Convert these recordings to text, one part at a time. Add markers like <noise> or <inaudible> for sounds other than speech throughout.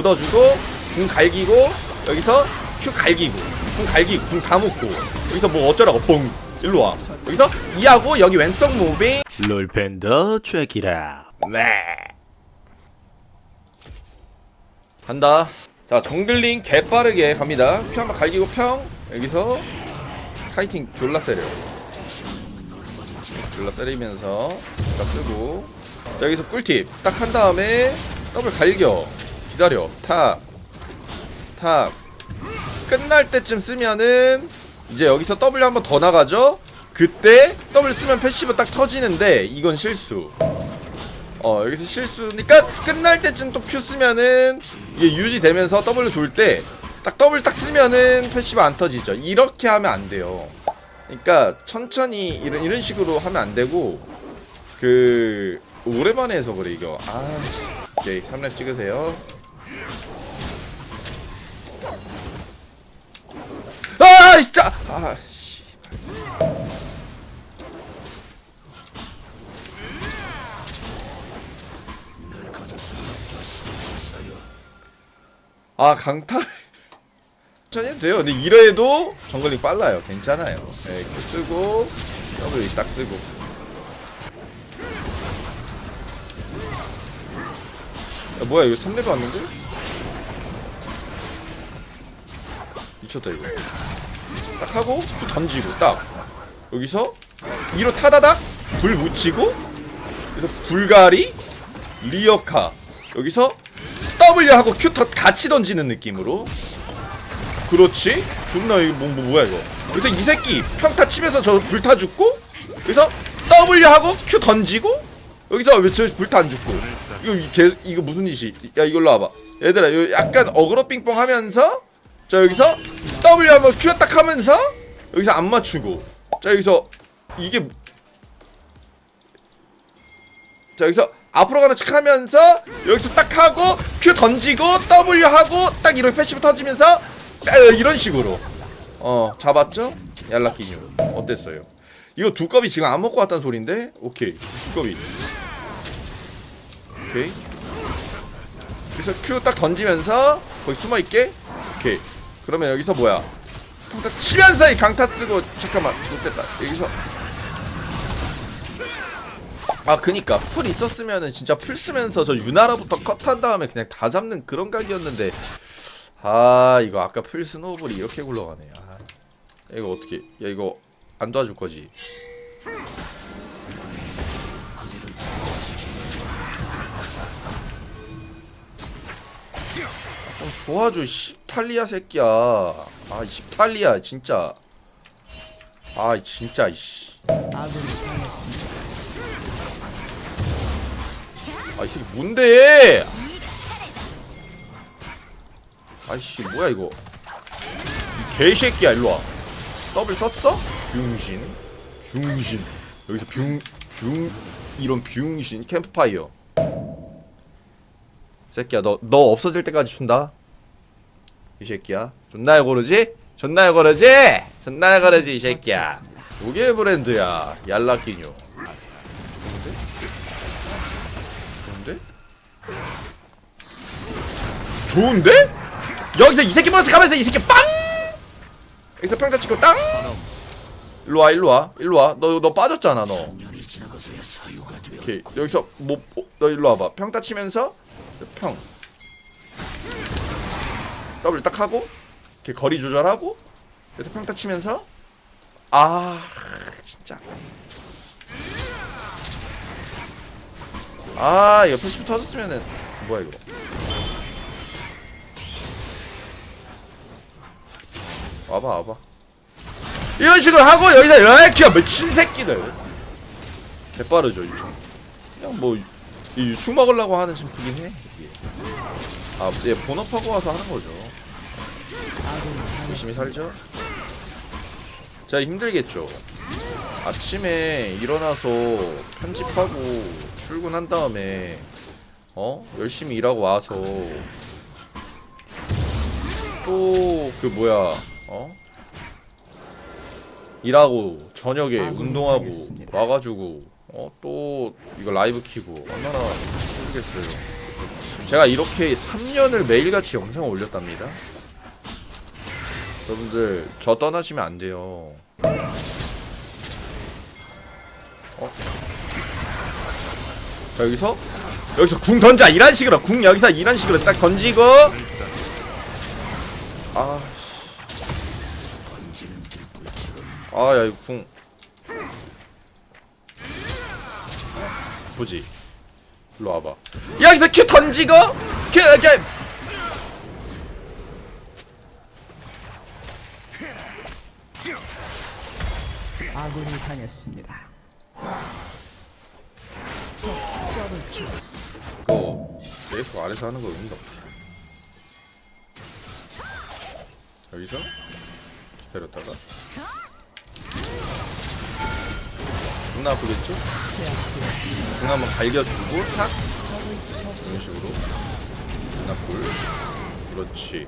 묻어주고 궁 갈기고 여기서 Q 갈기고 궁 갈기고 궁다 묻고 여기서 뭐 어쩌라고 뽕 일로 와. 여기서 이하고 여기 왼쪽 무빙. 롤팬더 트랙이라. 네. 간다. 자 정글링 개빠르게 갑니다. 큐 한번 갈기고 평. 여기서 카이팅 졸라 세려. 졸라 세리면서 딱 쓰고. 자, 여기서 꿀팁. 딱 한 다음에 더블 갈겨 기다려. 탑 탑 끝날 때쯤 쓰면은 이제 여기서 W 한 번 더 나가죠? 그때 W 쓰면 패시브 딱 터지는데 이건 실수. 어 여기서 실수니까 끝날 때쯤 또 Q 쓰면은 이게 유지되면서 W 돌 때 딱 W 딱 쓰면은 패시브 안 터지죠. 이렇게 하면 안 돼요. 그러니까 천천히 이런 이런 식으로 하면 안 되고 그 오랜만에 해서 그래 이거. 아 오케이. 3렙 찍으세요 아 진짜. 아 씨. 아 강탈? 천천히 해도 돼요. 근데 이래도 정글링 빨라요. 괜찮아요. 네, Q 쓰고 W 딱 쓰고. 야 뭐야 이거 3레벨 왔는데? 미쳤다 이거. 딱 하고 또 던지고 딱. 여기서 이로 타다닥 불 묻히고 그래서 불가리 리어카. 여기서 W 하고 Q 더 같이 던지는 느낌으로. 그렇지. 존나 이거 뭐, 뭐 뭐야 이거. 여기서 이 새끼 평타 치면서 저 불타 죽고 여기서 W 하고 Q 던지고 여기서 왜저 불타 안 죽고. 이거 이거 무슨 짓이? 야 이걸로 와봐. 얘들아 약간 어그로 빙뽕 하면서 자 여기서 W 한번 Q 딱 하면서 여기서 안 맞추고. 자 여기서 이게 자 여기서 앞으로 가는 척 하면서 여기서 딱 하고 Q 던지고 W 하고 딱 이렇게 패시브 터지면서 아, 이런 식으로. 어 잡았죠? 얄라키뉴. 어땠어요? 이거 두꺼비 지금 안 먹고 왔다는 소린데? 오케이. 두꺼비 오케이. 그래서 Q 딱 던지면서 거기 숨어있게? 오케이 그러면 여기서 뭐야? 평타 치면서 이 강타 쓰고 잠깐만 못됐다. 여기서. 아 그니까. 풀 있었으면은 진짜 풀 쓰면서 저 유나라부터 컷한 다음에 그냥 다 잡는 그런 각이었는데. 아 이거 아까 풀 스노우볼이 이렇게 굴러가네. 아 이거 어떻게 야 이거 안 도와줄 거지? 좀 도와줘 십탈리아 새끼야 아 십탈리아 진짜 아 진짜 이씨 아, 이 새끼 뭔데? 아이씨, 뭐야, 이거. 이 개새끼야, 일로 와. 더블 썼어? 병신. 병신. 여기서 병, 병, 이런 병신. 캠프파이어. 새끼야, 너, 너 없어질 때까지 준다? 이 새끼야. 존나 고르지? 존나 고르지? 존나 고르지, 이 새끼야. 무게 브랜드야. 얄라키뉴. 좋은데? 좋은데? 여기서 이 새끼 보면서 가면서 이 새끼 빵! 여기서 평타 치고 땅! 일로와 일로와 일로와 너 너 빠졌잖아 너 오케이 여기서 뭐너 일로 와봐 평타 치면서 평 더블 딱 하고 이렇게 거리 조절하고 그래서 평타 치면서 아 진짜. 아 이거 패시브 터졌으면은 뭐야 이거. 와봐 와봐. 이런 식으로 하고 여기서 이렇게 미친 새끼들. 개빠르죠 유충 그냥 뭐이 유충 먹으려고 하는 심프긴 해 이게. 아, 얘 본업하고 와서 하는 거죠 열심히 살죠. 자 힘들겠죠. 아침에 일어나서 편집하고 출근한 다음에 어? 열심히 일하고 와서 또 그 뭐야 어? 일하고 저녁에 운동하고 와가지고 어? 또 이거 라이브 키고 얼마나 힘들겠어요. 제가 이렇게 3년을 매일같이 영상을 올렸답니다. 여러분들 저 떠나시면 안 돼요. 어? 자 여기서? 여기서 궁 던져! 이런 식으로! 궁 여기서 이런 식으로 딱 던지고! 아 아야 이거 궁. 뭐지? 일로 와봐. 여기서 큐 던지고! 큐 이렇게 아군이 당했습니다. 이거 계속 아래서 하는 거 의미가 없지. 여기서 기다렸다가? 존나 아프겠죠? 궁 한번 갈겨주고 탁 이런 식으로. 존나 꿀 그렇지.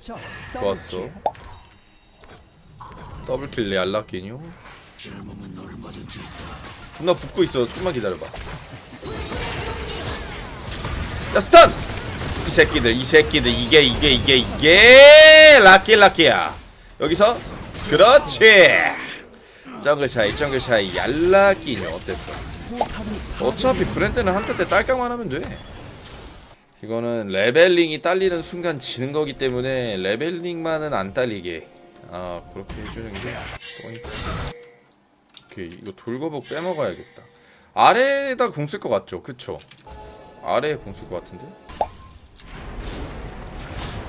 저 좋았어 더블킬 레알라끼뇨 존나 붙고 있어. 좀만 기다려봐. 야 스턴! 이 새끼들 이 새끼들. 이게 이게 이게 이게 라끼 라끼야. 여기서? 그렇지. 정글 차이 정글 차이. 얄라끼뇨 어땠어? 어차피 브랜드는 한타 때 딸깍만 하면 돼. 이거는 레벨링이 딸리는 순간 지는 거기 때문에 레벨링만은 안 딸리게 아 그렇게 해주는 게 포인트 오케이 이거 돌거복 빼먹어야겠다 아래에다 공 쓸 것 같죠 그쵸 아래에 공 쓸 것 같은데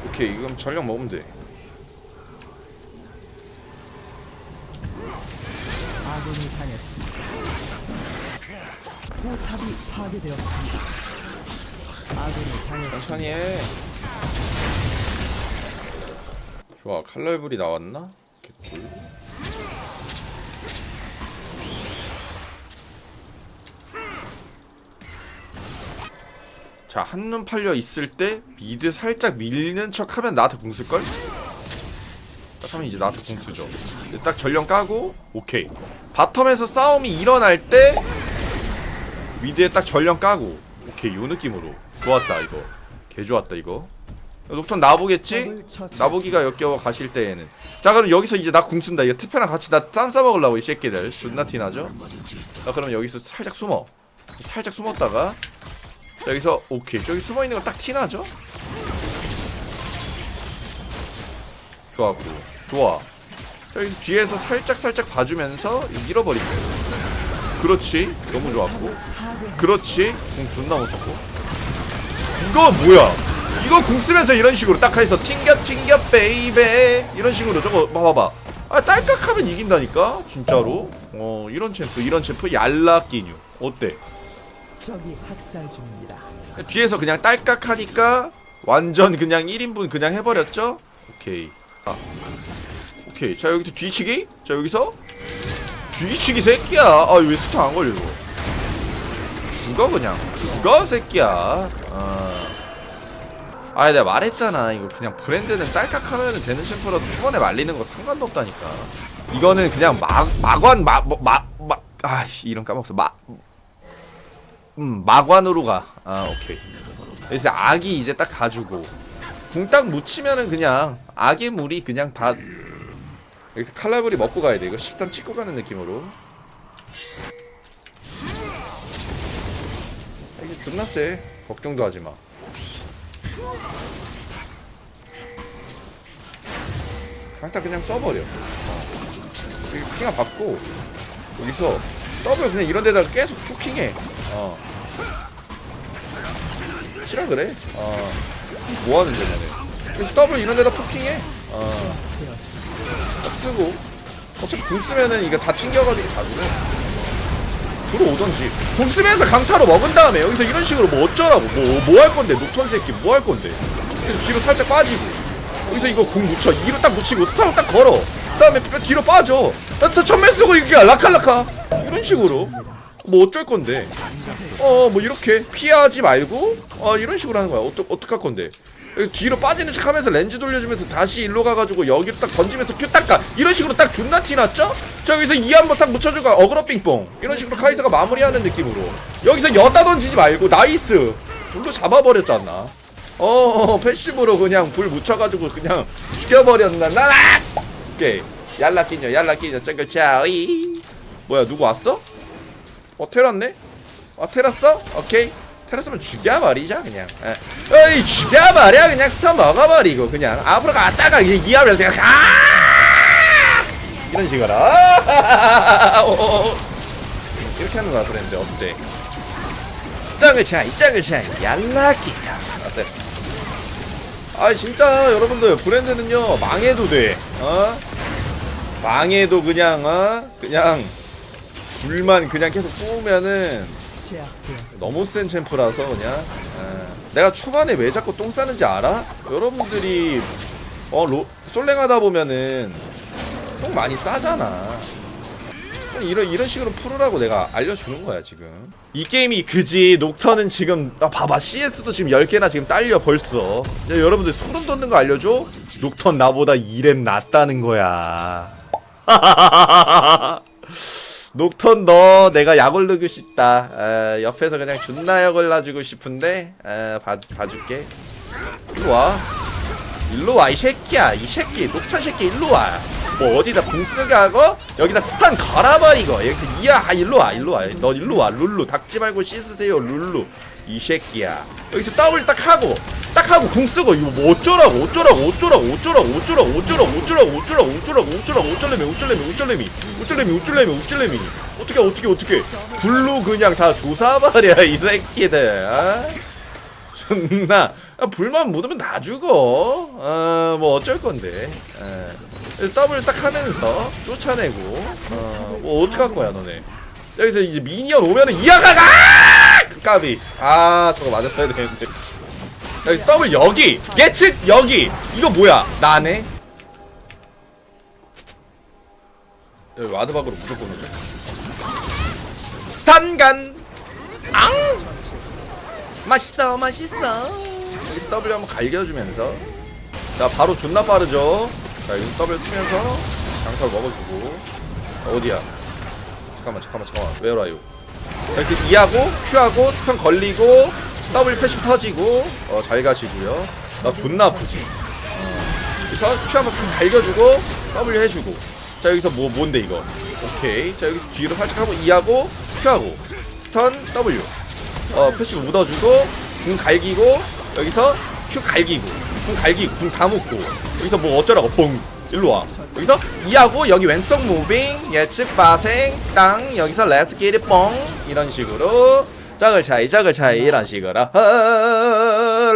오케이 이건 전력 먹으면 돼 아군이 당했습니다. 포탑이 파괴되었습니다. 아군이 당했습니다. 천천히 해 좋아 칼날불이 나왔나? 개꿀. 자 한눈 팔려 있을 때 미드 살짝 밀리는 척 하면 나한테 궁 쓸걸? 딱 하면 이제 나한테 궁 쓰죠. 근데 딱 전령 까고 오케이. 바텀에서 싸움이 일어날 때 미드에 딱 전령 까고 오케이 요 느낌으로. 좋았다 이거. 개 좋았다 이거 녹턴 나보겠지? 처치했습니다. 나보기가 역겨워 가실 때에는. 자 그럼 여기서 이제 나 궁 쓴다. 이거 트페랑 같이 나쌈 싸먹으려고 이 새끼들. 존나 티나죠? 자 그럼 여기서 살짝 숨어. 살짝 숨었다가 자, 여기서 오케이. 저기 숨어있는 거 딱 티나죠? 좋았고. 좋아. 자 여기 뒤에서 살짝 살짝 봐주면서 밀어버리면 그렇지. 너무 좋았고. 그렇지. 궁 존나 못 썼고. 이거 뭐야 이거 궁 쓰면서 이런 식으로 딱 해서 튕겨 튕겨 베이베. 이런 식으로 저거 봐봐봐 아 딸깍하면 이긴다니까? 진짜로? 어 이런 챔프 이런 챔프. 얄라끼뉴. 어때? 적이 학살 중입니다. 뒤에서 그냥 딸깍하니까 완전 그냥 1인분 그냥 해버렸죠? 오케이. 아. 오케이. 자 여기서 뒤치기? 자 여기서? 뒤치기 새끼야. 아왜 스타 안 걸려 이거? 죽어 그냥. 죽어 새끼야. 아 아, 내가 말했잖아. 이거 그냥 브랜드는 딸깍 하면 되는 챔프라도 초반에 말리는 거 상관도 없다니까. 이거는 그냥 막, 마관, 마, 뭐, 마, 마, 아씨, 이름 까먹었어. 마, 음, 마관으로 가. 아, 오케이. 그래서 악이 이제 딱 가지고. 궁 딱 묻히면은 그냥, 악의 물이 그냥 다, 여기서 칼라브리 먹고 가야 돼. 이거 13 찍고 가는 느낌으로. 이게 존나 세. 걱정도 하지 마. 강타 그냥 써버려. 여기 핑하 받고 여기서 더블 그냥 이런 데다가 계속 포킹해. 어. 싫어 그래? 어. 뭐 하는데 너네? 그래서 더블 이런 데다 포킹해. 어. 딱 쓰고 어차피 궁 쓰면은 이거 다 튕겨가지고 다 죽어. 들어오던지. 궁 쓰면서 강타로 먹은 다음에 여기서 이런 식으로 뭐 어쩌라고. 뭐 뭐 할 건데 녹턴 새끼 뭐 할 건데. 그래서 뒤로 살짝 빠지고. 여기서 이거 궁 묻혀. 이로 딱 묻히고 스타로 딱 걸어. 그 다음에 뒤로 빠져. 나또 천매 쓰고 이게 라칼라카. 이런 식으로. 뭐 어쩔 건데. 어 뭐 이렇게 피하지 말고. 어 이런 식으로 하는 거야. 어떡 어떡할 건데 뒤로 빠지는 척 하면서 렌즈 돌려주면서 다시 일로 가가지고 여기로 딱 던지면서 큐 닦아. 이런 식으로 딱 존나 티났죠? 자 여기서 이 한번 딱 묻혀주고 어그로 빙뽕. 이런 식으로 카이사가 마무리하는 느낌으로. 여기서 여다 던지지 말고 나이스. 불로 잡아버렸잖아. 어 패시브로 그냥 불 묻혀가지고 그냥 죽여버렸나? 나라 오케이. 얄라 끼녀 얄라 끼녀 짱글 차이. 뭐야 누구 왔어? 어 테랐네? 어 테랐어? 오케이 테랐으면 죽여버리자 그냥 에. 어이 죽여버려 그냥 스턴 먹어버리고 그냥 앞으로 갔다가 이 이하를 그냥 가 이런 식으로 <laughs> 어, 이렇게 하는 거야 그랬는데 어때? 짱을 차이 짱을 차이 얄라 끼녀 어때? 아 진짜 여러분들 브랜드는요 망해도 돼 어? 망해도 그냥 어? 그냥 불만 그냥 계속 제압되었습니다. 너무 센 챔프라서 그냥. 에. 내가 초반에 왜 자꾸 똥 싸는지 알아? 여러분들이 어 로, 솔랭하다 보면은 똥 많이 싸잖아. 이런 이런 식으로 풀으라고 내가 알려주는 거야 지금. 이 게임이 그지? 녹턴은 지금 아 봐봐. CS도 지금 10개나 지금 딸려 벌써. 여러분들 소름 돋는 거 알려줘? 녹턴 나보다 2렙 낫다는 거야 <laughs> 녹턴 너 내가 약 올르고 싶다. 에, 옆에서 그냥 존나 약 올라주고 싶은데 에, 봐, 봐줄게. 일로와. 일로와 이 새끼야. 이 새끼 녹턴 새끼 일로와. 뭐 어디다 궁 쓰게 하고 여기다 스탄 걸어버리고 여기서 이야 아, 일로와 일로와. 너 일로와 룰루. 닥지 말고 씻으세요 룰루. 이 새끼야. 여기서 더블 딱 하고 딱 하고 궁 쓰고 이거 뭐 어쩌라고 어쩌라고 어쩌라고 어쩌라고 어쩌라고 어쩌라고 어쩌라고 어쩌라고 어쩌라고 어쩌라고 어쩌려면 어쩌려면 어쩌려면 어쩌려면 어쩌려면 어쩌려면 어떻게 어떻게 어떻게 불로 그냥 다 조사버려 이 새끼들 아? 존나 아, 불만 묻으면 다 죽어 어뭐 어쩔 건데 에. 더블 딱 하면서 쫓아내고 어뭐 어떡할 거야 너네 여기서 이제 미니언 오면은 이하가가 까비 아 저거 맞았어야 되는데 여기 더블 여기. 예측 여기. 이거 뭐야? 나네? 여기 와드박으로 무조건 오죠. 단간. 앙! 맛있어 맛있어. 여기서 W 한번 갈겨주면서. 자 바로 존나 빠르죠? 자 여기서 W 쓰면서 장설 먹어주고. 어디야? 잠깐만 잠깐만 잠깐만. 웨어라유 자 이렇게 E하고 Q하고 스턴 걸리고 W 패시 터지고 어 잘 가시고요. 나 존나 아프지. 어. 그래서 Q 한번 싹 갈겨주고 W 해주고. 자 여기서 뭐 뭔데 이거? 오케이. 자 여기서 뒤로 살짝 하고 E하고 Q하고. 스턴 W. 어 패시브 묻어주고 궁 갈기고 여기서 Q 갈기고. 궁 갈기고 궁 다 묶고. 여기서 뭐 어쩌라고 뽕. 일로와. 여기서 이하고 여기 왼쪽 무빙. 예측 바생 땅. 여기서 레츠 기리 뽕. 이런 식으로 짝을 차이 짝을 차이 이런 식으로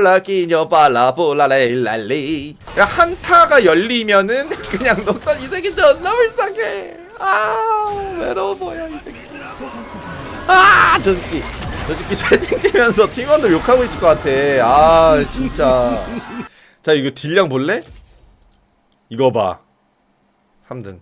라키뇨 발라볼라레일랄리 한타가 열리면은 <laughs> 그냥 녹선 이 새끼 존나 불쌍해 아 외로워 보여 이 새끼 아, 저 새끼. 저 새끼 채팅 치면서 팀원들 욕하고 있을 것 같아. 아, 진짜. 자, 이거 딜량 볼래? 이거 봐. 3등.